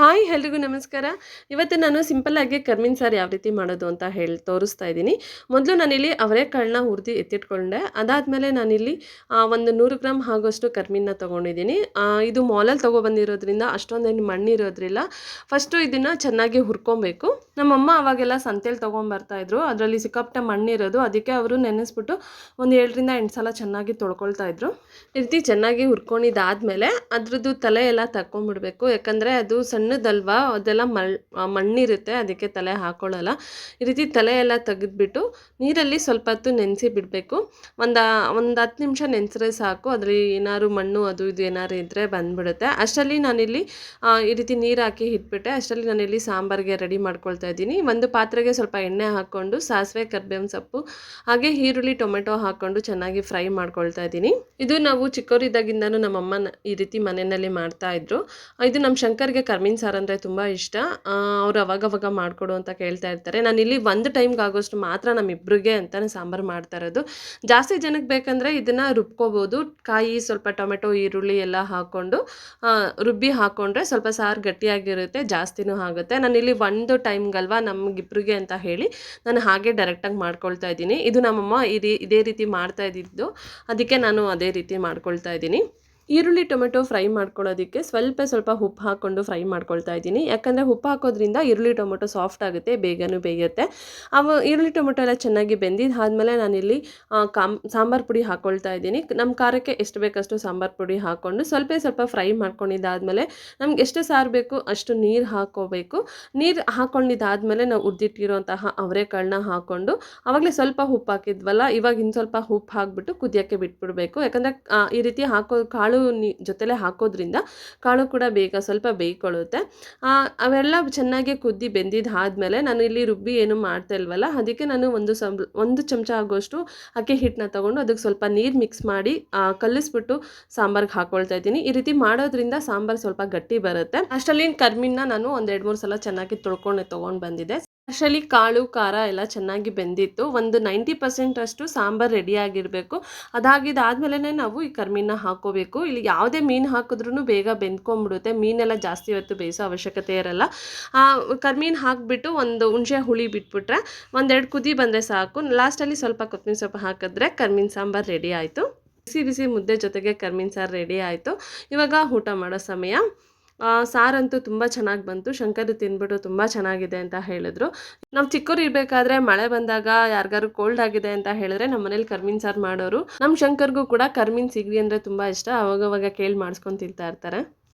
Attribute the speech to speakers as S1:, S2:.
S1: Hi, ಎಲ್ರಿಗೂ ನಮಸ್ಕಾರ. ಇವತ್ತು ನಾನು ಸಿಂಪಲ್ಲಾಗಿ ಕರ್ಮಿನ್ ಸಾರು ಯಾವ ರೀತಿ ಮಾಡೋದು ಅಂತ ಹೇಳಿ ತೋರಿಸ್ತಾ ಇದ್ದೀನಿ. ಮೊದಲು ನಾನಿಲ್ಲಿ ಅವರೆಕಾಳನ್ನ ಹುರಿದು ಎತ್ತಿಟ್ಕೊಂಡೆ. ಅದಾದಮೇಲೆ ನಾನಿಲ್ಲಿ ಒಂದು ನೂರು ಗ್ರಾಮ್ ಆಗೋಷ್ಟು ಕರ್ಮಿನ ತೊಗೊಂಡಿದ್ದೀನಿ. ಇದು ಮಾಲಲ್ಲಿ ತೊಗೊಬಂದಿರೋದ್ರಿಂದ ಅಷ್ಟೊಂದೇನು ಮಣ್ಣಿರೋದ್ರಿಲ್ಲ. ಫಸ್ಟು ಇದನ್ನು ಚೆನ್ನಾಗಿ ಹುರ್ಕೊಬೇಕು. ನಮ್ಮಮ್ಮ ಅವಾಗೆಲ್ಲ ಸಂತೇಲಿ ತೊಗೊಂಬರ್ತಾ ಇದ್ರು. ಅದರಲ್ಲಿ ಸಿಕ್ಕಾಪಟ್ಟೆ ಮಣ್ಣಿರೋದು. ಅದಕ್ಕೆ ಅವರು ನೆನೆಸ್ಬಿಟ್ಟು ಒಂದು ಏಳರಿಂದ ಎಂಟು ಸಲ ಚೆನ್ನಾಗಿ ತೊಳ್ಕೊಳ್ತಾ ಈ ರೀತಿ ಚೆನ್ನಾಗಿ ಹುರ್ಕೊಂಡಿದ್ದಾದ್ಮೇಲೆ ಅದ್ರದ್ದು ತಲೆ ಎಲ್ಲ ತಕ್ಕೊಂಡ್ಬಿಡ್ಬೇಕು ಯಾಕಂದರೆ ಅದು ಸಣ್ಣದಲ್ವಾ, ಅದೆಲ್ಲ ಮಳ್ ಮಣ್ಣಿರುತ್ತೆ, ಅದಕ್ಕೆ ತಲೆ ಹಾಕೊಳ್ಳಲ್ಲ. ಈ ರೀತಿ ತಲೆ ಎಲ್ಲ ತೆಗೆದ್ಬಿಟ್ಟು ನೀರಲ್ಲಿ ಸ್ವಲ್ಪ ಹೊತ್ತು ನೆನೆಸಿ ಬಿಡಬೇಕು. ಒಂದು ಒಂದು ಹತ್ತು ನಿಮಿಷ ನೆನೆಸ್ರೆ ಸಾಕು. ಅದರಲ್ಲಿ ಏನಾದ್ರು ಮಣ್ಣು ಅದು ಇದು ಏನಾದ್ರು ಇದ್ದರೆ ಬಂದ್ಬಿಡುತ್ತೆ. ಅಷ್ಟರಲ್ಲಿ ನಾನಿಲ್ಲಿ ಈ ರೀತಿ ನೀರು ಹಾಕಿ ಇಟ್ಬಿಟ್ಟೆ. ಅಷ್ಟರಲ್ಲಿ ನಾನಿಲ್ಲಿ ಸಾಂಬಾರಿಗೆ ರೆಡಿ ಮಾಡ್ಕೊಳ್ತಾ ಇದ್ದೀನಿ ಒಂದು ಪಾತ್ರೆಗೆ ಸ್ವಲ್ಪ ಎಣ್ಣೆ ಹಾಕ್ಕೊಂಡು, ಸಾಸಿವೆ, ಕರ್ಬೇವಿನ ಸೊಪ್ಪು, ಹಾಗೆ ಈರುಳ್ಳಿ, ಟೊಮೆಟೊ ಹಾಕ್ಕೊಂಡು ಚೆನ್ನಾಗಿ ಫ್ರೈ ಮಾಡ್ಕೊಳ್ತಾ ಇದ್ದೀನಿ. ಇದು ನಾವು ಚಿಕ್ಕವರಿದ್ದಾಗಿಂದನೂ ನಮ್ಮಮ್ಮ ಈ ರೀತಿ ಮನೆಯಲ್ಲಿ ಮಾಡ್ತಾ ಇದ್ರು. ಇದು ನಮ್ಮ ಶಂಕರ್ಗೆ ಕರ್ಮೀನ್ ಸಾರು ಅಂದರೆ ತುಂಬ ಇಷ್ಟ. ಅವ್ರು ಅವಾಗವಾಗ ಮಾಡಿಕೊಡು ಅಂತ ಕೇಳ್ತಾ ಇರ್ತಾರೆ. ನಾನು ಇಲ್ಲಿ ಒಂದು ಟೈಮ್ಗೆ ಆಗೋಷ್ಟು ಮಾತ್ರ ನಮ್ಮಿಬ್ಬರಿಗೆ ಅಂತಲೇ ಸಾಂಬಾರು ಮಾಡ್ತಾ ಇರೋದು. ಜಾಸ್ತಿ ಜನಕ್ಕೆ ಬೇಕಂದರೆ ಇದನ್ನು ರುಬ್ಕೋಬೋದು. ಕಾಯಿ, ಸ್ವಲ್ಪ ಟೊಮೆಟೊ, ಈರುಳ್ಳಿ ಎಲ್ಲ ಹಾಕ್ಕೊಂಡು ರುಬ್ಬಿ ಹಾಕ್ಕೊಂಡ್ರೆ ಸ್ವಲ್ಪ ಸಾರು ಗಟ್ಟಿಯಾಗಿರುತ್ತೆ, ಜಾಸ್ತಿನೂ ಆಗುತ್ತೆ. ನಾನು ಇಲ್ಲಿ ಒಂದು ಟೈಮ್ಗಲ್ವಾ ನಮಗಿಬ್ರಿಗೆ ಅಂತ ಹೇಳಿ ನಾನು ಹಾಗೆ ಡೈರೆಕ್ಟಾಗಿ ಮಾಡ್ಕೊಳ್ತಾ ಇದ್ದೀನಿ. ಇದು ನಮ್ಮಮ್ಮ ಇದೇ ಇದೇ ರೀತಿ ಮಾಡ್ತಾ ಇದ್ದಿದ್ದು. ಅದಕ್ಕೆ ನಾನು ಅದೇ ರೀತಿ ಮಾಡ್ಕೊಳ್ತಾ ಇದ್ದೀನಿ. ಈರುಳ್ಳಿ ಟೊಮೆಟೊ ಫ್ರೈ ಮಾಡ್ಕೊಳ್ಳೋದಕ್ಕೆ ಸ್ವಲ್ಪ ಸ್ವಲ್ಪ ಉಪ್ಪು ಹಾಕ್ಕೊಂಡು ಫ್ರೈ ಮಾಡ್ಕೊಳ್ತಾ ಇದ್ದೀನಿ. ಯಾಕಂದರೆ ಉಪ್ಪು ಹಾಕೋದ್ರಿಂದ ಈರುಳ್ಳಿ ಟೊಮೆಟೊ ಸಾಫ್ಟ್ ಆಗುತ್ತೆ, ಬೇಗನೂ ಬೇಯುತ್ತೆ. ಅವ ಈರುಳ್ಳಿ ಟೊಮೆಟೊ ಎಲ್ಲ ಚೆನ್ನಾಗಿ ಬೆಂದಿದ್ದಾದಮೇಲೆ ನಾನಿಲ್ಲಿ ಕಾಮ್, ಸಾಂಬಾರು ಪುಡಿ ಹಾಕ್ಕೊಳ್ತಾ ಇದ್ದೀನಿ. ನಮ್ಮ ಖಾರಕ್ಕೆ ಎಷ್ಟು ಬೇಕಷ್ಟು ಸಾಂಬಾರು ಪುಡಿ ಹಾಕ್ಕೊಂಡು ಸ್ವಲ್ಪ ಸ್ವಲ್ಪ ಫ್ರೈ ಮಾಡ್ಕೊಂಡಿದ್ದಾದಮೇಲೆ ನಮ್ಗೆ ಎಷ್ಟು ಸಾರು ಬೇಕು ಅಷ್ಟು ನೀರು ಹಾಕ್ಕೋಬೇಕು ನೀರು ಹಾಕ್ಕೊಂಡಿದ್ದಾದಮೇಲೆ ನಾವು ಉದ್ದಿಟ್ಟಿರೋಂತಹ ಅವರೆಕಾಳನ್ನ ಹಾಕ್ಕೊಂಡು ಆವಾಗಲೇ ಸ್ವಲ್ಪ ಉಪ್ಪು ಹಾಕಿದ್ವಲ್ಲ, ಇವಾಗ ಇನ್ನು ಸ್ವಲ್ಪ ಉಪ್ಪು ಹಾಕ್ಬಿಟ್ಟು ಕುದಿಯೋಕ್ಕೆ ಬಿಟ್ಬಿಡಬೇಕು. ಯಾಕಂದರೆ ಈ ರೀತಿ ಹಾಕೋ ಕಾಳು ನೀ ಜೊತೆಲೆ ಹಾಕೋದ್ರಿಂದ ಕಾಳು ಕೂಡ ಬೇಗ ಸ್ವಲ್ಪ ಬೇಯ್ಕೊಳ್ಳುತ್ತೆ. ಅವೆಲ್ಲ ಚೆನ್ನಾಗಿ ಕುದ್ದಿ ಬೆಂದಿದ್ದಾದಮೇಲೆ ನಾನು ಇಲ್ಲಿ ರುಬ್ಬಿ ಏನು ಮಾಡ್ತಾ ಇಲ್ವಲ್ಲ ಅದಕ್ಕೆ ನಾನು ಒಂದು ಒಂದು ಚಮಚ ಆಗೋಷ್ಟು ಅಕ್ಕಿ ಹಿಟ್ಟನ್ನ ತೊಗೊಂಡು ಅದಕ್ಕೆ ಸ್ವಲ್ಪ ನೀರು ಮಿಕ್ಸ್ ಮಾಡಿ ಆ, ಕಲಿಸ್ಬಿಟ್ಟು ಸಾಂಬಾರ್ಗೆ ಹಾಕ್ಕೊಳ್ತಾ ಇದ್ದೀನಿ. ಈ ರೀತಿ ಮಾಡೋದ್ರಿಂದ ಸಾಂಬಾರು ಸ್ವಲ್ಪ ಗಟ್ಟಿ ಬರುತ್ತೆ. ಅಷ್ಟರಲ್ಲಿ ಕರ್ಮಿನ ನಾನು ಒಂದು ಎರಡು ಮೂರು ಸಲ ಚೆನ್ನಾಗಿ ತೊಳ್ಕೊಂಡು ತೊಗೊಂಡು ಬಂದಿದ್ದೆ. ಅಷ್ಟರಲ್ಲಿ ಕಾಳು, ಖಾರ ಎಲ್ಲ ಚೆನ್ನಾಗಿ ಬೆಂದಿತ್ತು. ಒಂದು ನೈಂಟಿ ಪರ್ಸೆಂಟ್ ಅಷ್ಟು ಸಾಂಬಾರು ರೆಡಿಯಾಗಿರಬೇಕು ಅದಾಗಿದ್ದಾದ್ಮೇಲೆ ನಾವು ಈ ಕರ್ಮೀನ ಹಾಕೋಬೇಕು. ಇಲ್ಲಿ ಯಾವುದೇ ಮೀನು ಹಾಕಿದ್ರೂ ಬೇಗ ಬೆಂದ್ಕೊಂಬಿಡುತ್ತೆ ಮೀನೆಲ್ಲ ಜಾಸ್ತಿ ಹೊತ್ತು ಬೇಯಿಸೋ ಅವಶ್ಯಕತೆ ಇರಲ್ಲ. ಕರ್ಮೀನು ಹಾಕಿಬಿಟ್ಟು ಒಂದು ಹುಣಸೆ ಹುಳಿ ಬಿಟ್ಬಿಟ್ರೆ ಒಂದೆರಡು ಕುದಿ ಬಂದರೆ ಸಾಕು. ಲಾಸ್ಟಲ್ಲಿ ಸ್ವಲ್ಪ ಕೊತ್ತಿನ ಸೊಪ್ಪು ಹಾಕಿದ್ರೆ ಕರ್ಮೀನ್ ಸಾಂಬಾರು ರೆಡಿ ಆಯಿತು. ಬಿಸಿ ಬಿಸಿ ಮುದ್ದೆ ಜೊತೆಗೆ ಕರ್ಮೀನ್ ಸಾರು ರೆಡಿ ಆಯಿತು. ಇವಾಗ ಊಟ ಮಾಡೋ ಸಮಯ. ಸಾರಂತೂ ತುಂಬ ಚೆನ್ನಾಗಿ ಬಂತು. ಶಂಕರ್ ತಿಂದ್ಬಿಟ್ಟು ತುಂಬ ಚೆನ್ನಾಗಿದೆ ಅಂತ ಹೇಳಿದ್ರು. ನಾವು ಚಿಕ್ಕವ್ರು ಇರಬೇಕಾದ್ರೆ ಮಳೆ ಬಂದಾಗ ಯಾರಿಗಾರು ಕೋಲ್ಡ್ ಆಗಿದೆ ಅಂತ ಹೇಳಿದ್ರೆ ನಮ್ಮ ಮನೇಲಿ ಕರ್ಮೀನ್ ಸಾರು ಮಾಡೋರು. ನಮ್ಮ ಶಂಕರ್ಗೂ ಕೂಡ ಕರ್ಮೀನ್ ಸಿಗ್ಲಿ ಅಂದರೆ ತುಂಬ ಇಷ್ಟ. ಅವಾಗವಾಗ ಕೇಳಿ ಮಾಡಿಸ್ಕೊಂಡು ತಿಂತಾ ಇರ್ತಾರೆ.